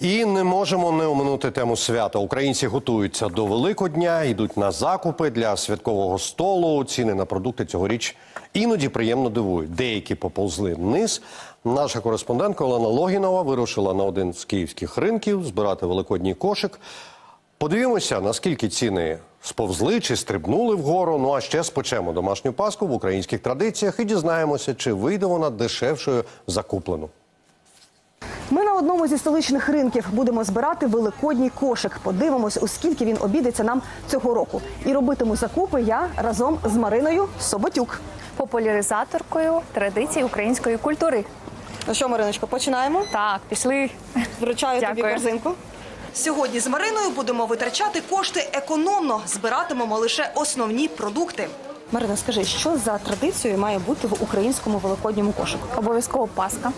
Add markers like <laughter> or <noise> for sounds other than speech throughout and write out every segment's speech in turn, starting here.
І не можемо не оминути тему свята. Українці готуються до Великодня, йдуть на закупи для святкового столу. Ціни на продукти цьогоріч іноді приємно дивують. Деякі поповзли вниз. Наша кореспондентка Олена Логінова вирушила на один з київських ринків збирати великодній кошик. Подивімося, наскільки ціни сповзли чи стрибнули вгору. Ну а ще спечемо домашню паску в українських традиціях і дізнаємося, чи вийде вона дешевшою за куплену. Ми на одному зі столичних ринків будемо збирати великодній кошик. Подивимось, у скільки він обійдеться нам цього року. І робитиму закупи я разом з Мариною Соботюк. популяризаторкою традицій української культури. Ну що, Мариночко, починаємо. Так, пішли. Вручаю тобі корзинку. Сьогодні з Мариною будемо витрачати кошти економно. Збиратимемо лише основні продукти. Марина, скажи, що за традицією має бути в українському великодньому кошику? Обов'язково паска,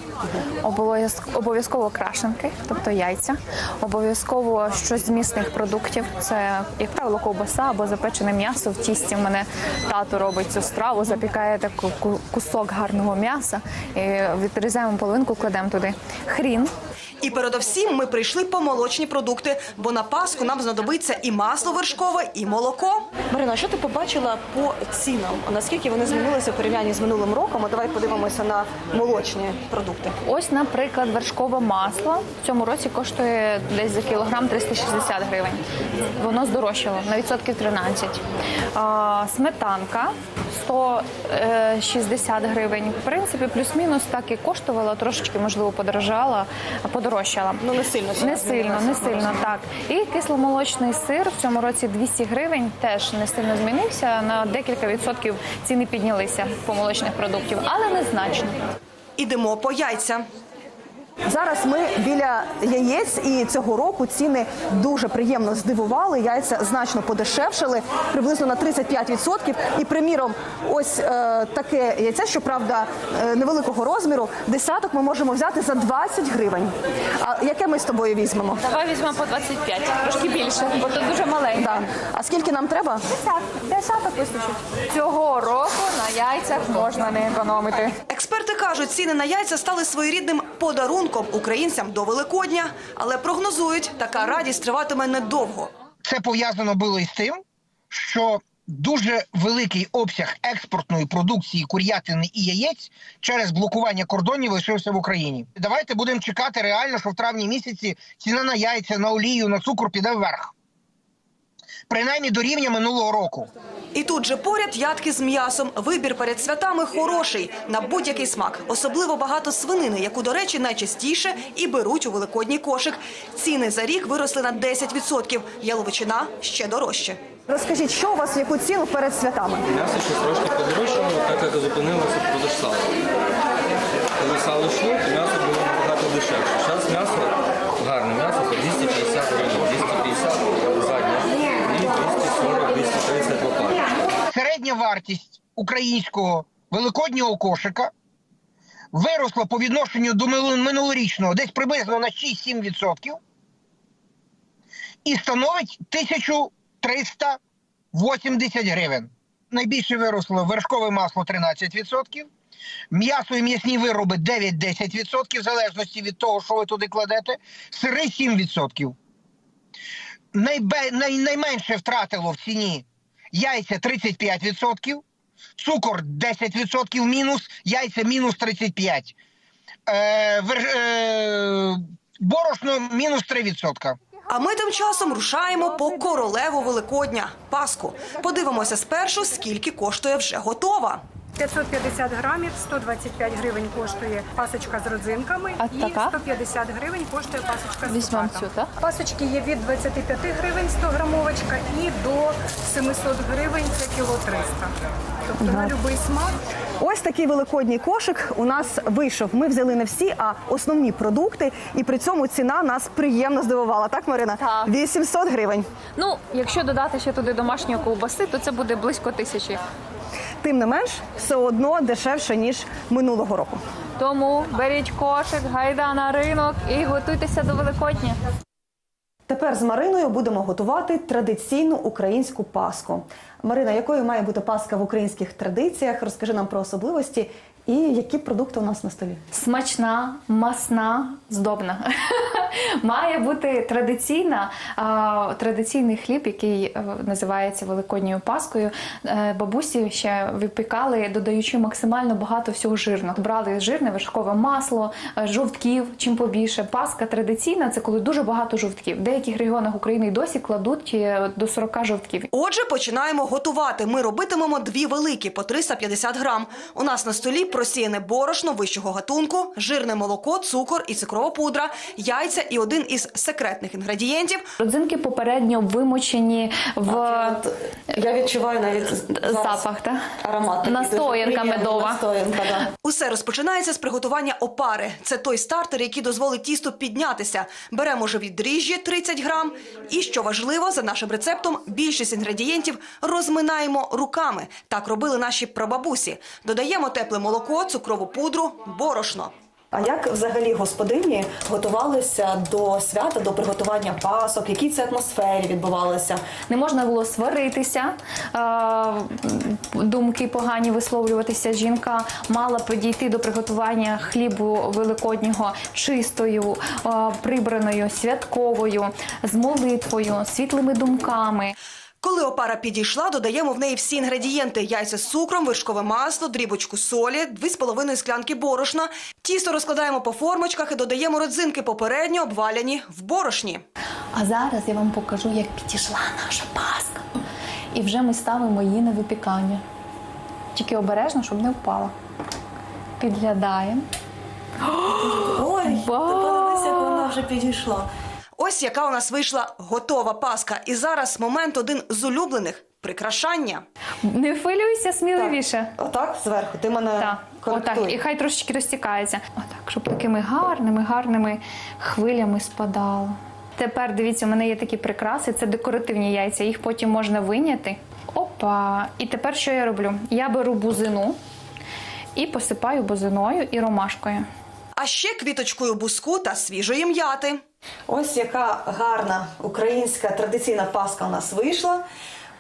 обов'язк- обов'язково крашенки, тобто яйця, обов'язково щось з місних продуктів. Це, як правило, ковбаса або запечене м'ясо в тісті. У мене тато робить цю страву, запікає таку ку- кусок гарного м'яса. І відрізаємо половинку, кладемо туди. Хрін, І передовсім ми прийшли по молочні продукти, бо на Пасху нам знадобиться і масло вершкове, і молоко. Марина, що ти побачила по цінам? Наскільки вони змінилися у порівнянні з минулим роком? А давай подивимося на молочні продукти. Ось, наприклад, вершкове масло в цьому році коштує десь за кілограм 360 гривень. Воно здорожчало на відсотків 13. А, сметанка 160 гривень. В принципі, плюс-мінус так і коштувала, трошечки, можливо, подорожала, подорожчала. Ну, не сильно Не сильно, не сильно, так. І кисломолочний сир в цьому році 200 гривень теж не сильно змінився. На декілька відсотків ціни піднялися по молочних продуктів, але незначно. Ідемо по яйця. Зараз ми біля яєць, і цього року ціни дуже приємно здивували. Яйця значно подешевшили, приблизно на 35%. І, приміром, ось е, таке яйце, щоправда, е, невеликого розміру, десяток ми можемо взяти за 20 гривень. А яке ми з тобою візьмемо? Давай візьмемо по 25, трошки більше, бо тут дуже маленьке. Да. А скільки нам треба? Десяток, десяток вистачить. Цього року на яйцях можна не економити. Експерти кажуть, ціни на яйця стали своєрідним подарунком українцям до Великодня, але прогнозують, така радість триватиме недовго. Це пов'язано було із тим, що дуже великий обсяг експортної продукції курятини і яєць через блокування кордонів лишився в Україні. Давайте будемо чекати реально, що в травні місяці ціна на яйця, на олію, на цукор піде вверх. Принаймні до рівня минулого року. І тут же поряд ядки з м'ясом. Вибір перед святами хороший на будь-який смак. Особливо багато свинини, яку, до речі, найчастіше і беруть у великодній кошик. Ціни за рік виросли на 10%. Яловичина ще дорожче. Розкажіть, що у вас в яку ціну перед святами? М'ясо щось трошки подорожчало, так як зупинилося продаж сала. Коли сало йшло, то м'ясо було набагато дешевше. Зараз м'ясо, гарне м'ясо, по 250 гривень, 250 задня і 240-230 лопат. Середня вартість українського великоднього кошика виросла по відношенню до минулорічного десь приблизно на 6-7% і становить 1380 гривень. Найбільше виросло вершкове масло 13%, м'ясо і м'ясні вироби 9-10%, в залежності від того, що ви туди кладете, сири 7%. Найбе, най, найменше втратило в ціні яйця 35%, цукор 10% мінус, яйця мінус 35%, е, е, борошно мінус 3%. А ми тим часом рушаємо по королеву Великодня – Пасху. Подивимося спершу, скільки коштує вже готова. 550 грамів, 125 гривень коштує пасочка з родзинками А і така? 150 гривень коштує пасочка з Візьмемо цукатом. цю, так? Пасочки є від 25 гривень 100 грамовочка і до 700 гривень це кіло 300. Тобто на будь-який смак. Ось такий великодній кошик у нас вийшов. Ми взяли не всі, а основні продукти, і при цьому ціна нас приємно здивувала. Так, Марина? Так. 800 гривень. Ну, якщо додати ще туди домашньої ковбаси, то це буде близько тисячі. Тим не менш, все одно дешевше ніж минулого року. Тому беріть кошик, гайда на ринок і готуйтеся до Великодня. Тепер з Мариною будемо готувати традиційну українську паску. Марина, якою має бути паска в українських традиціях? Розкажи нам про особливості і які продукти у нас на столі. Смачна, масна, здобна. <laughs> Має бути традиційна, традиційний хліб, який е, називається Великодньою Паскою. Е, Бабусі ще випікали, додаючи максимально багато всього жирного. Брали жирне вершкове масло, е, жовтків, чим побільше. Паска традиційна це коли дуже багато жовтків. В деяких регіонах України й досі кладуть до 40 жовтків. Отже, починаємо готувати. Ми робитимемо дві великі по 350 грам. У нас на столі просіяне борошно вищого гатунку, жирне молоко, цукор і цукрова пудра, яйця і один із секретних інгредієнтів Родзинки попередньо вимочені в Я відчуваю навіть запах, так? аромат. такий Настоянка дуже медова. Настоянка, да. Усе розпочинається з приготування опари. Це той стартер, який дозволить тісту піднятися. Беремо живі дріжджі 30 грам. І що важливо, за нашим рецептом, більшість інгредієнтів розминаємо руками. Так робили наші прабабусі. Додаємо тепле молоко, цукрову пудру, борошно. А як взагалі господині готувалися до свята, до приготування пасок? Якій це атмосфері відбувалося? Не можна було сваритися, думки погані висловлюватися. Жінка мала підійти до приготування хлібу великоднього чистою, прибраною, святковою, з молитвою, світлими думками. Коли опара підійшла, додаємо в неї всі інгредієнти: яйця з цукром, вершкове масло, дрібочку солі, 2,5 склянки борошна. Тісто розкладаємо по формочках і додаємо родзинки попередньо обваляні в борошні. А зараз я вам покажу, як підійшла наша паска. І вже ми ставимо її на випікання. Тільки обережно, щоб не впала. Підглядаємо. Ой, подивися, як вона вже підійшла. Ось яка у нас вийшла готова паска. І зараз момент один з улюблених прикрашання. Не хвилюйся сміливіше. Отак зверху. Ти мене Так, коректуй. отак, і хай трошечки розтікається. Отак, щоб такими гарними, гарними хвилями спадало. Тепер дивіться, у мене є такі прикраси, це декоративні яйця, їх потім можна виняти. Опа! І тепер що я роблю? Я беру бузину і посипаю бузиною і ромашкою. А ще квіточкою буску та свіжої м'яти. Ось яка гарна українська традиційна паска у нас вийшла.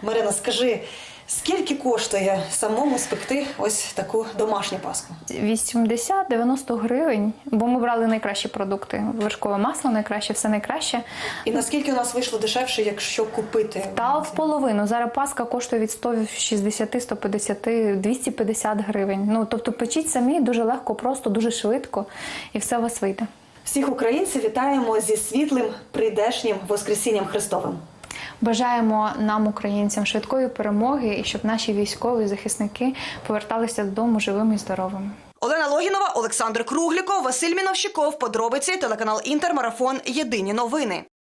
Марина, скажи, скільки коштує самому спекти ось таку домашню паску? 80-90 гривень, бо ми брали найкращі продукти. Вершкове масло найкраще, все найкраще. І наскільки у нас вийшло дешевше, якщо купити? Та в половину. Зараз паска коштує від 160, 150, 250 гривень. Ну тобто печіть самі дуже легко, просто дуже швидко, і все у вас вийде. Всіх українців вітаємо зі світлим прийдешнім Воскресінням Христовим. Бажаємо нам, українцям, швидкої перемоги і щоб наші військові захисники поверталися додому живими і здоровими. Олена Логінова, Олександр Кругліков, Василь Міновщиков. Подробиці телеканал Інтермарафон. Єдині новини.